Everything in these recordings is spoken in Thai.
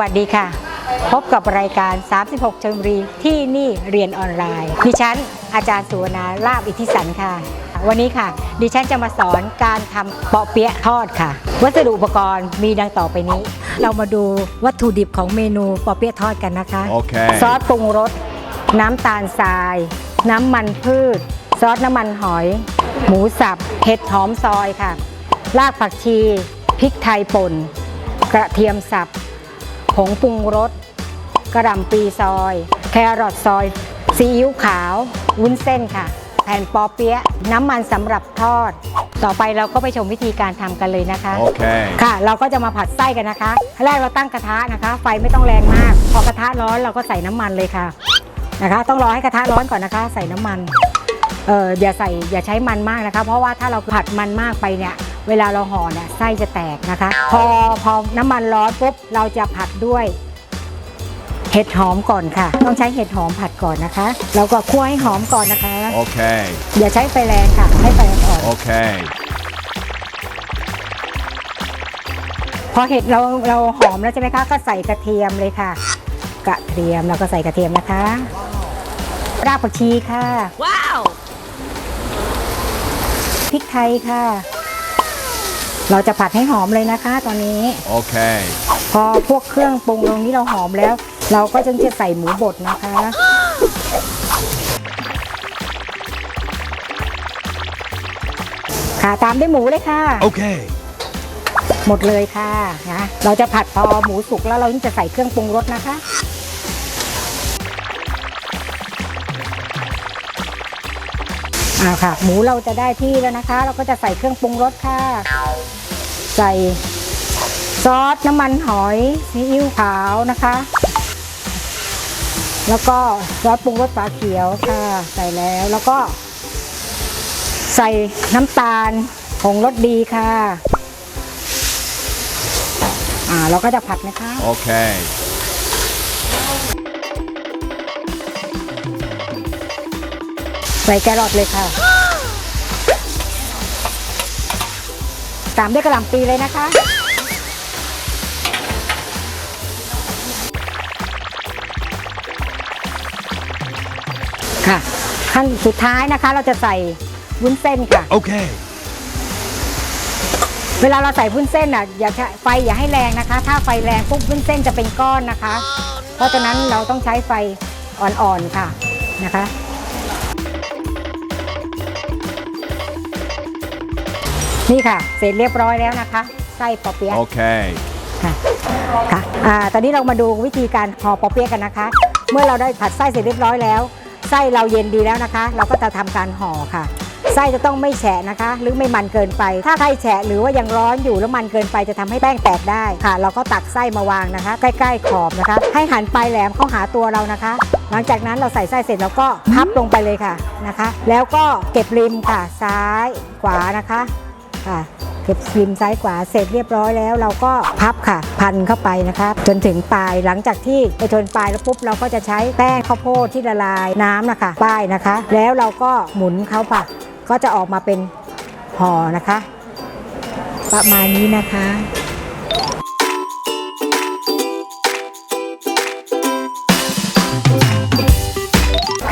วัสดีค่ะ พบกับรายการ 36ชลบุรีที่นี่เรียนออนไลน์ ดิฉัน อาจารย์สุวรรณาลาบอิทธิสันค่ะ วันนี้ค่ะ ดิฉันจะมาสอนการทำเปาะเปี๊ยะทอดค่ะ วัสดุอุปกรณ์มีดังต่อไปนี้ เรามาดูวัตถุดิบของเมนูเปาะเปี๊ยะทอดกันนะคะ โอเค ซอสปรุงรส น้ำตาลทราย น้ำมันพืช ซอสน้ำมันหอย หมูสับ เห็ดหอมซอยค่ะ รากผักชี พริกไทยป่น กระเทียมสับ ผงปรุงรสกระหล่ำปีซอย แครอทซอยซีอิ๊วขาว วุ้นเส้นค่ะ แผ่นปอเปี๊ยะน้ำมันสำหรับทอด ต่อไปเราก็ไปชมวิธีการทำกันเลยนะคะ โอเค ค่ะ เราก็จะมาผัดไส้กันนะคะแรกเราตั้งกระทะนะคะ ไฟไม่ต้องแรงมาก พอกระทะร้อนเราก็ใส่น้ำมันเลยค่ะนะคะ ต้องรอให้กระทะร้อนก่อนนะคะ ใส่น้ำมันเอออย่าใส่อย่าใช้มันมากนะคะ เพราะว่าถ้าเราผัดมันมากไปเนี่ย เวลาเราห่อเนี่ยไส้จะแตกนะคะ พอพอน้ำมันร้อนปุ๊บเราจะผัดด้วยเห็ดหอมก่อนค่ะ ต้องใช้เห็ดหอมผัดก่อนนะคะแล้วก็คั่วให้หอมก่อนนะคะโอเคอย่าใช้ไฟแรงค่ะ ให้ไฟอ่อนๆโอเคพอเห็ดเราเราหอมแล้วใช่ไหมคะ ก็ใส่กระเทียมเลยค่ะ กระเทียมแล้วก็ใส่กระเทียมนะคะรากผักชีค่ะว้าวพริกไทยค่ะ เราจะผัดให้หอมเลยนะคะ ตอนนี้ โอเค พอพวกเครื่องปรุงตรงนี้เราหอมแล้ว เราก็จะจะใส่หมูบดนะคะ ค่ะตามด้วยหมูเลยค่ะ โอเค หมดเลยค่ะนะเราจะผัดพอหมูสุกแล้วเราถึงจะใส่เครื่องปรุงรสนะคะ อ่าค่ะ หมูเราจะได้ที่แล้วนะคะ เราก็จะใส่เครื่องปรุงรสค่ะ ใส่ซอสน้ำมันหอยซีอิ๊วขาวนะคะ แล้วก็ซอสปรุงรสฝาเขียวค่ะ ใส่แล้วแล้วก็ ใส่น้ำตาลผงรสดีค่ะ อ่า เราก็จะผัดนะคะ โอเค ใส่แครอทเลยค่ะ ตามด้วยกระหล่ำปีเลยนะคะ ค่ะ ขั้นสุดท้ายนะคะเราจะใส่วุ้นเส้นค่ะ โอเค เวลาเราใส่วุ้นเส้นอะอย่าใช้ไฟอย่าให้แรงนะคะ ถ้าไฟแรงปุ๊บวุ้นเส้นจะเป็นก้อนนะคะ เพราะฉะนั้นเราต้องใช้ไฟอ่อนๆค่ะนะคะ นี่ค่ะ เสร็จเรียบร้อยแล้วนะคะ ไส้ปอเปี๊ยะโอเคค่ะค่ะอ่าตอนนี้เรามาดูวิธีการห่อปอเปี๊ยะกันนะคะ เมื่อเราได้ผัดไส้เสร็จเรียบร้อยแล้ว ไส้เราเย็นดีแล้วนะคะ เราก็จะทำการห่อค่ะ ไส้จะต้องไม่แฉะนะคะ หรือไม่มันเกินไป ถ้าไส้แฉะหรือว่ายังร้อนอยู่แล้วมันเกินไปจะทำให้แป้งแตกได้ค่ะ เราก็ตักไส้มาวางนะคะ ใกล้ ๆ ขอบนะคะ ให้หันปลายแหลมเข้าหาตัวเรานะคะ หลังจากนั้นเราใส่ไส้เสร็จเราก็พับลงไปเลยค่ะนะคะ แล้วก็เก็บริมค่ะซ้ายขวานะคะ ค่ะ เก็บพิมซ้ายขวาเสร็จเรียบร้อยแล้ว เราก็พับค่ะ พันเข้าไปนะคะ จนถึงปลายหลังจากที่ไปชนปลายแล้วปุ๊บเราก็จะใช้แป้งข้าวโพดที่ละลายน้ำนะคะป้ายนะคะ แล้วเราก็หมุนเขาค่ะ ก็จะออกมาเป็นห่อนะคะ ประมาณนี้นะคะ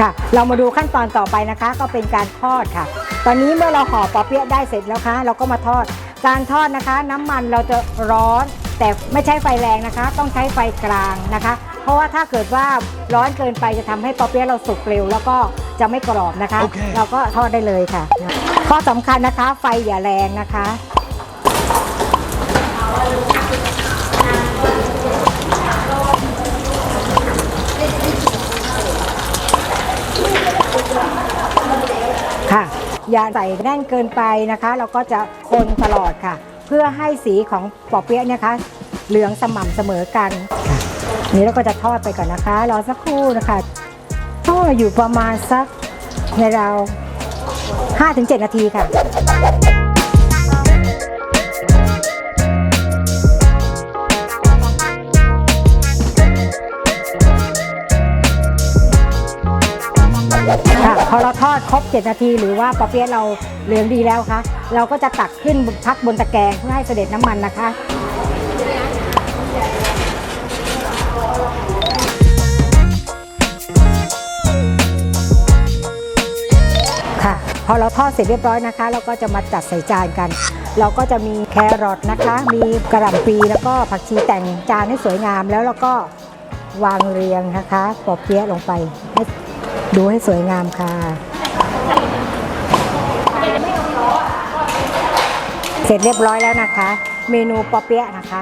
ค่ะ เรามาดูขั้นตอนต่อไปนะคะ ก็เป็นการทอดค่ะ ตอนนี้เมื่อเราห่อปอเปี๊ยะได้เสร็จแล้วคะเราก็มาทอด การทอดนะคะ น้ำมันเราจะร้อน แต่ไม่ใช้ไฟแรงนะคะ ต้องใช้ไฟกลางนะคะ เพราะว่าถ้าเกิดว่าร้อนเกินไปจะทำให้ปอเปี๊ยะเราสุกเร็ว แล้วก็จะไม่กรอบนะคะโอเคเราก็ทอดได้เลยค่ะ ข้อสำคัญนะคะ ไฟอย่าแรงนะคะค่ะ อย่าใส่แน่นเกินไปนะคะ เราก็จะคนตลอดค่ะ เพื่อให้สีของปอเปี๊ยะเนะคะ เหลืองสม่ำเสมอกันค่ะนี่เราก็จะทอดไปก่อนนะคะรอสักครู่นะคะทอดอยู่ประมาณสักในเรา5-7 นาทีค่ะ ครบ 7 นาที หรือว่าปอเปี๊ยะเราเหลืองดีแล้วคะเราก็จะตักขึ้นพักบนตะแกรงเพื่อให้เสด็จน้ำมันนะคะค่ะพอเราทอดเสร็จเรียบร้อยนะคะ เราก็จะมาจัดใส่จานกัน เราก็จะมีแครอทนะคะ มีกระหล่ำปีแล้วก็ผักชีแต่งจานให้สวยงาม แล้วเราก็วางเรียงนะคะปอเปี๊ยะลงไปให้ ดูให้สวยงามค่ะ เสร็จเรียบร้อยแล้วนะคะ เมนูปอเปี๊ยะนะคะ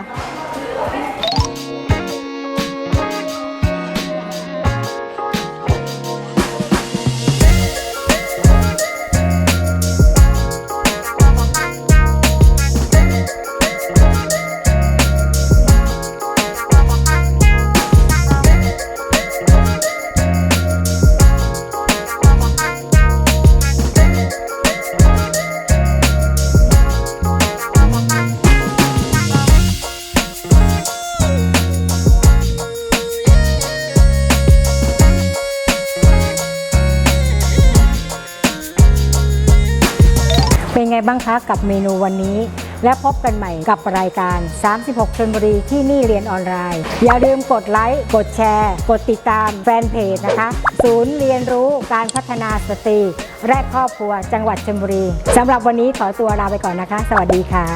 บ้างคะกับเมนูวันนี้ และพบกันใหม่กับรายการ 36ชนบุรีที่นี่เรียนออนไลน์ อย่าลืมกดไลค์กดแชร์ กดติดตามแฟนเพจนะคะ ศูนย์เรียนรู้การพัฒนาสตรีและครอบครัวจังหวัดชลบุรีสำหรับวันนี้ขอตัวลาไปก่อนนะคะ สวัสดีค่ะ